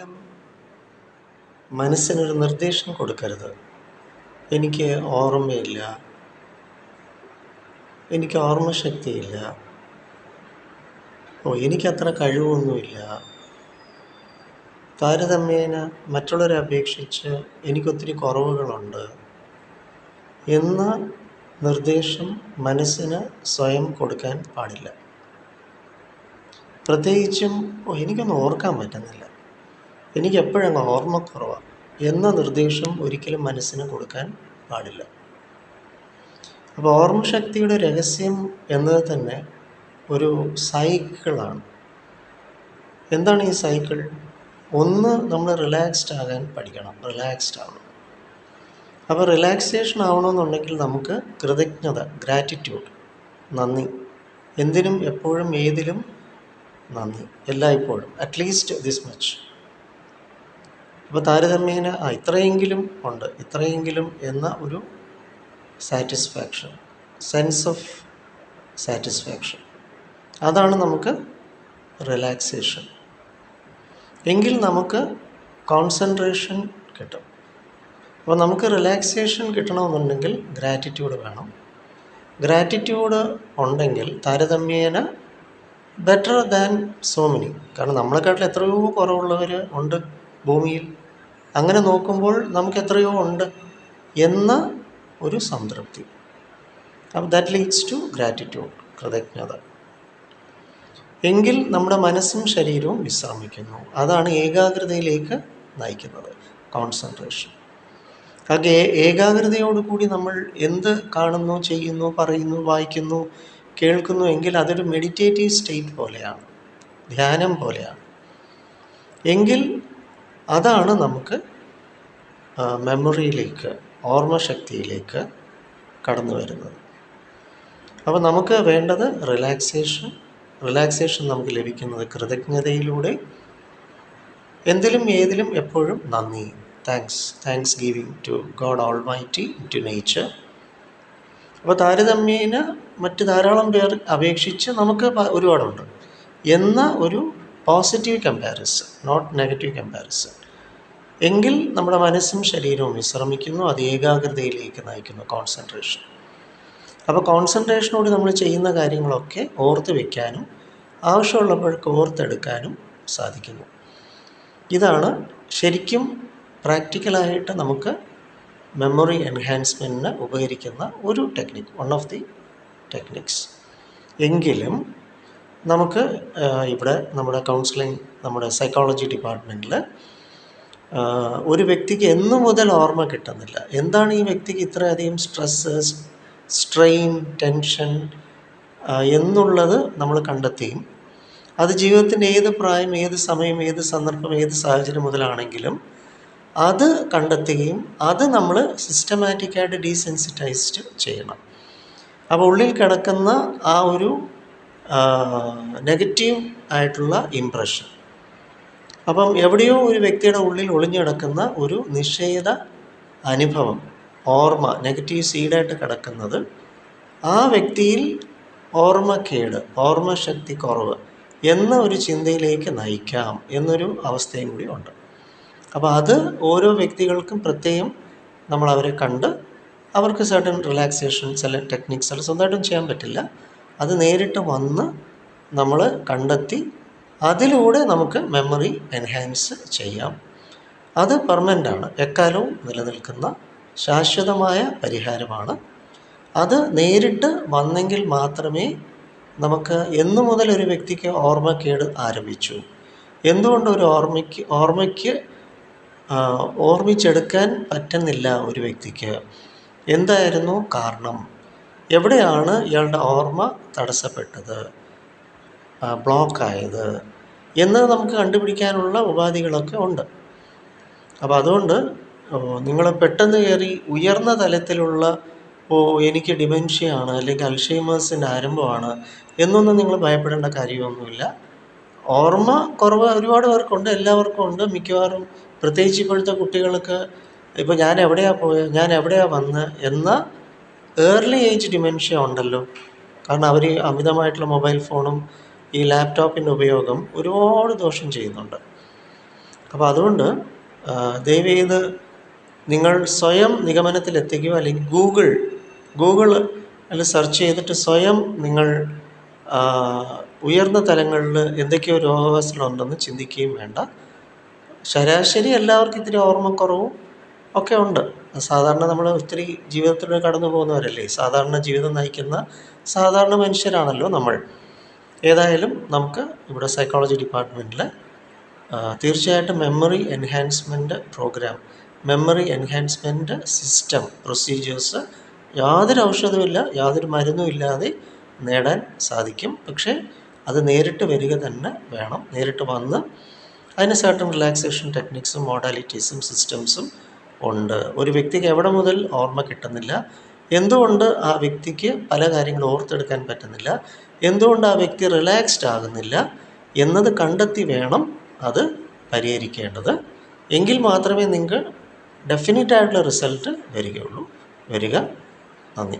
ഒരിക്കലും മനസ്സിനൊരു നിർദ്ദേശം കൊടുക്കരുത്. എനിക്ക് ഓർമ്മയില്ല. എനിക്ക് ഓർമ്മശക്തിയില്ല. ഓ എനിക്കത്ര കഴിവൊന്നുമില്ല. താരതമ്യേന മറ്റുള്ളവരെ അപേക്ഷിച്ച് എനിക്കൊത്തിരി കുറവുകളുണ്ട്. എന്ന നിർദ്ദേശം മനസ്സിന് സ്വയം കൊടുക്കാൻ പാടില്ല. പ്രത്യേകിച്ചും എനിക്കൊന്നും ഓർക്കാൻ പറ്റുന്നില്ല. എനിക്ക് എപ്പോഴങ്ങ് ഓർമ്മക്കുറവാണ് എന്ന നിർദ്ദേശം ഒരിക്കലും മനസ്സിന് കൊടുക്കാൻ പാടില്ല. അപ്പോൾ ഓർമ്മശക്തിയുടെ രഹസ്യം എന്നത് തന്നെ ഒരു സൈക്കിളാണ്. എന്താണ് ഈ സൈക്കിൾ? ഒന്ന് നമ്മൾ റിലാക്സ്ഡ് ആകാൻ പഠിക്കണം. റിലാക്സ്ഡ് ആവണം. അപ്പോൾ റിലാക്സേഷൻ ആവണമെന്നുണ്ടെങ്കിൽ നമുക്ക് കൃതജ്ഞത ഗ്രാറ്റിറ്റ്യൂഡ് നന്ദി. എന്തിനും എപ്പോഴും ഏതിലും നന്ദി. എല്ലായ്പ്പോഴും. അറ്റ്ലീസ്റ്റ് ദിസ് മച്ച് അപ്പോൾ താരതമ്യേന ആ ഇത്രയെങ്കിലും ഉണ്ട്. ഇത്രയെങ്കിലും എന്ന ഒരു സാറ്റിസ്ഫാക്ഷൻ. Sense of satisfaction. അതാണ് നമുക്ക് റിലാക്സേഷൻ. എങ്കിൽ നമുക്ക് കോൺസെൻട്രേഷൻ കിട്ടും. അപ്പോൾ നമുക്ക് റിലാക്സേഷൻ കിട്ടണമെന്നുണ്ടെങ്കിൽ ഗ്രാറ്റിറ്റ്യൂഡ് വേണം. ഗ്രാറ്റിറ്റ്യൂഡ് ഉണ്ടെങ്കിൽ താരതമ്യേന ബെറ്റർ ദാൻ സോ മെനി. കാരണം നമ്മളെക്കാട്ടിൽ എത്രയോ കുറവുള്ളവർ ഉണ്ട് ഭൂമിയിൽ. അങ്ങനെ നോക്കുമ്പോൾ നമുക്ക് എത്രയോ ഉണ്ട് എന്ന ഒരു സംതൃപ്തി. അപ്പോൾ ദാറ്റ് ലീഡ്സ് ടു ഗ്രാറ്റിറ്റ്യൂഡ് കൃതജ്ഞത. എങ്കിൽ നമ്മുടെ മനസ്സും ശരീരവും വിശ്രമിക്കുന്നു. അതാണ് ഏകാഗ്രതയിലേക്ക് നയിക്കുന്നത് കോൺസെൻട്രേഷൻ ഏകാഗ്രതയോട് ഏകാഗ്രതയോടുകൂടി നമ്മൾ എന്ത് കാണുന്നു ചെയ്യുന്നു പറയുന്നു വായിക്കുന്നു കേൾക്കുന്നു എങ്കിൽ അതൊരു മെഡിറ്റേറ്റീവ് സ്റ്റേറ്റ് പോലെയാണ് ധ്യാനം പോലെയാണ്. എങ്കിൽ അതാണ് നമുക്ക് മെമ്മറിയിലേക്ക് ഓർമ്മശക്തിയിലേക്ക് കടന്നു വരുന്നത്. അപ്പോൾ നമുക്ക് വേണ്ടത് റിലാക്സേഷൻ റിലാക്സേഷൻ നമുക്ക് ലഭിക്കുന്നത് കൃതജ്ഞതയിലൂടെ. എന്തിലും ഏതിലും എപ്പോഴും നന്ദി. Thanks thanksgiving to God almighty to nature അപ്പോൾ താരതമ്യേന മറ്റ് ധാരാളം പേർ അപേക്ഷിച്ച് നമുക്ക് ഒരുപാടുണ്ട്. എന്ന ഒരു positive comparison not negative comparison എങ്കിൽ നമ്മുടെ മനസ്സും ശരീരവും വിശ്രമിക്കുന്നു അത് ഏകാഗ്രതയിലേക്ക് നയിക്കുന്നു കോൺസെൻട്രേഷൻ അപ്പോൾ കോൺസെൻട്രേഷനോട് നമ്മൾ ചെയ്യുന്ന കാര്യങ്ങളൊക്കെ ഓർത്ത് വയ്ക്കാനും ആവശ്യമുള്ളപ്പോഴൊക്കെ ഓർത്തെടുക്കാനും സാധിക്കുന്നു. ഇതാണ് ശരിക്കും പ്രാക്ടിക്കലായിട്ട് നമുക്ക് മെമ്മറി എൻഹാൻസ്മെന്റിന് ഉപകരിക്കുന്ന ഒരു technique one of the techniques എങ്കിലും നമുക്ക് ഇവിടെ നമ്മുടെ കൗൺസിലിംഗ് നമ്മുടെ സൈക്കോളജി ഡിപ്പാർട്ട്മെന്റിൽ ഒരു വ്യക്തിക്ക് എന്നു മുതൽ ഓർമ്മ കിട്ടുന്നില്ല. എന്താണ് ഈ വ്യക്തിക്ക് ഇത്രയധികം സ്ട്രെസ്സ് സ്ട്രെയിൻ ടെൻഷൻ എന്നുള്ളത് നമ്മൾ കണ്ടെത്തിയും അത് ജീവിതത്തിന്റെ ഏത് പ്രായം ഏത് സമയം ഏത് സന്ദർഭം ഏത് സാഹചര്യം മുതലാണെങ്കിലും അത് കണ്ടെത്തുകയും അത് നമ്മൾ സിസ്റ്റമാറ്റിക്കായിട്ട് ഡീസെൻസിറ്റൈസ്ഡ് ചെയ്യണം. അപ്പോൾ ഉള്ളിൽ കിടക്കുന്ന ആ ഒരു നെഗറ്റീവ് ആയിട്ടുള്ള ഇംപ്രഷൻ അപ്പം എവിടെയോ ഒരു വ്യക്തിയുടെ ഉള്ളിൽ ഒളിഞ്ഞു കിടക്കുന്ന ഒരു നിഷേധ അനുഭവം ഓർമ്മ നെഗറ്റീവ് സീഡായിട്ട് കിടക്കുന്നത് ആ വ്യക്തിയിൽ ഓർമ്മക്കേട് ഓർമ്മശക്തി കുറവ് എന്ന ഒരു ചിന്തയിലേക്ക് നയിക്കാം എന്നൊരു അവസ്ഥയും കൂടി ഉണ്ട്. അപ്പോൾ അത് ഓരോ വ്യക്തികൾക്കും പ്രത്യേകം നമ്മൾ അവരെ കണ്ട് അവർക്ക് സർട്ടൻ റിലാക്സേഷൻ ചില ടെക്നിക്സ് സ്വന്തമായിട്ടും ചെയ്യാൻ പറ്റില്ല. അത് നേരിട്ട് വന്ന് നമ്മൾ കണ്ടെത്തി അതിലൂടെ നമുക്ക് മെമ്മറി എൻഹാൻസ് ചെയ്യാം. അത് പെർമനന്റാണ് എക്കാലവും നിലനിൽക്കുന്ന ശാശ്വതമായ പരിഹാരമാണ്. അത് നേരിട്ട് വന്നെങ്കിൽ മാത്രമേ നമുക്ക് എന്നു മുതൽ ഒരു വ്യക്തിക്ക് ഓർമ്മക്കേട് ആരംഭിച്ചു. എന്തുകൊണ്ട് ഒരു ഓർമ്മയ്ക്ക് ഓർമ്മയ്ക്ക് ഓർമ്മിച്ചെടുക്കാൻ പറ്റുന്നില്ല ഒരു വ്യക്തിക്ക്? എന്തായിരുന്നു കാരണം? എവിടെയാണ് ഇയാളുടെ ഓർമ്മ തടസ്സപ്പെട്ടത്? ബ്ലോക്കായത്. എന്ന് നമുക്ക് കണ്ടുപിടിക്കാനുള്ള ഉപാധികളൊക്കെ ഉണ്ട്. അപ്പോൾ അതുകൊണ്ട് നിങ്ങൾ പെട്ടെന്ന് കയറി ഉയർന്ന തലത്തിലുള്ള ഓ എനിക്ക് ഡിമെൻഷ്യയാണ് അല്ലെങ്കിൽ അൽഷൈമേഴ്സിന്റെ ആരംഭമാണ് എന്നൊന്നും നിങ്ങൾ ഭയപ്പെടേണ്ട കാര്യമൊന്നുമില്ല. ഓർമ്മ കുറവ് ഒരുപാട് പേർക്കുണ്ട് എല്ലാവർക്കും ഉണ്ട്. മിക്കവാറും പ്രത്യേകിച്ച് ഇപ്പോഴത്തെ കുട്ടികൾക്ക് ഇപ്പോൾ ഞാൻ എവിടെയാണ് പോയത് ഞാൻ എവിടെയാണ് വന്ന് എന്ന ഏർലി ഏജ് ഡിമെൻഷ്യ ഉണ്ടല്ലോ. കാരണം അവർ അമിതമായിട്ടുള്ള മൊബൈൽ ഫോണും ഈ ലാപ്ടോപ്പിന്റെ ഉപയോഗം ഒരുപാട് ദോഷം ചെയ്യുന്നുണ്ട്. അപ്പോൾ അതുകൊണ്ട് ദയവ് നിങ്ങൾ സ്വയം നിഗമനത്തിലെത്തിക്കുക അല്ലെങ്കിൽ ഗൂഗിൾ ഗൂഗിൾ അല്ല സെർച്ച് ചെയ്തിട്ട് സ്വയം നിങ്ങൾ ഉയർന്ന തലങ്ങളിൽ എന്തൊക്കെയോ രോഗാവസ്ഥകളുണ്ടെന്ന് ചിന്തിക്കുകയും വേണ്ട. ശരാശരി എല്ലാവർക്കും ഇത്തിരി ഓർമ്മക്കുറവും ഒക്കെ ഉണ്ട്. സാധാരണ നമ്മൾ ഒത്തിരി ജീവിതത്തിലൂടെ കടന്നു പോകുന്നവരല്ലേ? സാധാരണ ജീവിതം നയിക്കുന്ന സാധാരണ മനുഷ്യരാണല്ലോ നമ്മൾ. ഏതായാലും നമുക്ക് ഇവിടെ സൈക്കോളജി ഡിപ്പാർട്ട്മെന്റിൽ തീർച്ചയായിട്ടും memory enhancement programme memory enhancement system procedures യാതൊരു ഔഷധവുമില്ല യാതൊരു മരുന്നും ഇല്ലാതെ നേടാൻ സാധിക്കും. പക്ഷേ അത് നേരിട്ട് വരിക തന്നെ വേണം നേരിട്ട് വന്ന് അതിന് സർട്ടൺ റിലാക്സേഷൻ ടെക്നിക്സും മോഡാലിറ്റീസും സിസ്റ്റംസും ഉണ്ട്. ഒരു വ്യക്തിക്ക് എവിടെ മുതൽ ഓർമ്മ കിട്ടുന്നില്ല. എന്തുകൊണ്ട് ആ വ്യക്തിക്ക് പല കാര്യങ്ങൾ ഓർത്തെടുക്കാൻ പറ്റുന്നില്ല? എന്തുകൊണ്ട് ആ വ്യക്തി റിലാക്സ്ഡ് ആകുന്നില്ല? എന്നത് കണ്ടെത്തി വേണം അത് പരിഹരിക്കേണ്ടത്. എങ്കിൽ മാത്രമേ നിങ്ങൾക്ക് ഡെഫിനറ്റ് ആയിട്ടുള്ള റിസൾട്ട് വരികയുള്ളൂ. വരിക. നന്ദി.